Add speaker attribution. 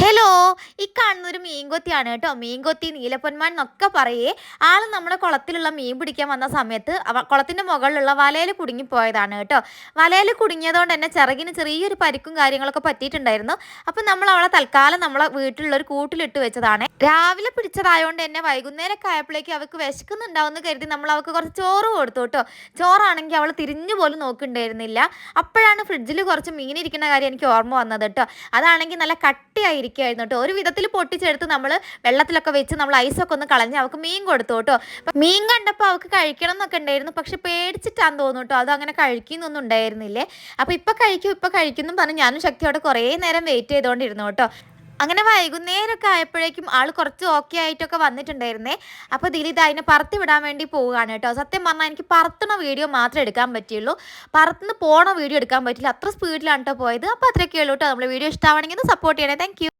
Speaker 1: Hello ഈ കാണുന്നൊരു മീൻകൊത്തിയാണ് കേട്ടോ. മീൻകൊത്തി നീലപ്പൊന്മാൻ എന്നൊക്കെ പറയേ ആൾ നമ്മുടെ കുളത്തിലുള്ള മീൻ പിടിക്കാൻ വന്ന സമയത്ത് കുളത്തിന്റെ മുകളിലുള്ള വലയിൽ കുടുങ്ങിപ്പോയതാണ് കേട്ടോ. വലയിൽ കുടുങ്ങിയതുകൊണ്ട് തന്നെ ചിറകിന് ചെറിയൊരു പരിക്കും കാര്യങ്ങളൊക്കെ പറ്റിയിട്ടുണ്ടായിരുന്നു. അപ്പം നമ്മൾ അവളെ തൽക്കാലം നമ്മളെ വീട്ടിലുള്ള ഒരു കൂട്ടിലിട്ട് വെച്ചതാണ്. രാവിലെ പിടിച്ചതായതുകൊണ്ട് തന്നെ വൈകുന്നേരമൊക്കെ ആയപ്പോഴേക്കും അവൾക്ക് വിശക്കുന്നുണ്ടാവുമെന്ന് കരുതി നമ്മൾ അവൾക്ക് കുറച്ച് ചോറ് കൊടുത്തു കേട്ടോ. ചോറാണെങ്കിൽ അവൾ തിരിഞ്ഞു പോലും നോക്കുന്നുണ്ടായിരുന്നില്ല അപ്പോഴാണ് ഫ്രിഡ്ജിൽ കുറച്ച് മീൻ ഇരിക്കുന്ന കാര്യം എനിക്ക് ഓർമ്മ വന്നത് കേട്ടോ. അതാണെങ്കിൽ നല്ല കട്ടിയായി ഇരിക്കുകയായിരുന്നു കേട്ടോ ഒരു വിധത്തിൽ പൊട്ടിച്ചെടുത്ത് നമ്മൾ വെള്ളത്തിലൊക്കെ വെച്ച് നമ്മൾ ഐസൊക്കെ ഒന്ന് കളഞ്ഞ് അവൾക്ക് മീൻ കൊടുത്തു കേട്ടോ മീൻ കണ്ടപ്പോൾ അവൾക്ക് കഴിക്കണം എന്നൊക്കെ ഉണ്ടായിരുന്നു. പക്ഷെ പേടിച്ചിട്ടാന്ന് തോന്നുന്നു കേട്ടോ അത് അങ്ങനെ കഴിക്കുന്നൊന്നും ഉണ്ടായിരുന്നില്ലേ. അപ്പോൾ ഇപ്പം കഴിക്കും ഇപ്പം കഴിക്കുന്നു പറഞ്ഞ് ഞാനും ശക്തിയോടെ കുറേ നേരം വെയിറ്റ് ചെയ്തുകൊണ്ടിരുന്നു കേട്ടോ അങ്ങനെ വൈകുന്നേരമൊക്കെ ആയപ്പോഴേക്കും ആൾ കുറച്ച് ഓക്കെ ആയിട്ടൊക്കെ വന്നിട്ടുണ്ടായിരുന്നേ. അപ്പോൾ ദിലിത് അതിനെ പറത്തി വിടാൻ വേണ്ടി പോവുകയാണ് കേട്ടോ. സത്യം പറഞ്ഞാൽ എനിക്ക് പറത്തുന്ന വീഡിയോ മാത്രമേ എടുക്കാൻ പറ്റുള്ളൂ. പറത്തുനിന്ന് പോണ വീഡിയോ എടുക്കാൻ പറ്റില്ല. അത്ര സ്പീഡിലാണ് കേട്ടോ പോയത്. അപ്പോൾ അത്രയൊക്കെ ഉള്ളൂ കേട്ടോ. നമ്മുടെ വീഡിയോ ഇഷ്ടമാണെങ്കിൽ സപ്പോർട്ട് ചെയ്യണേ. താങ്ക്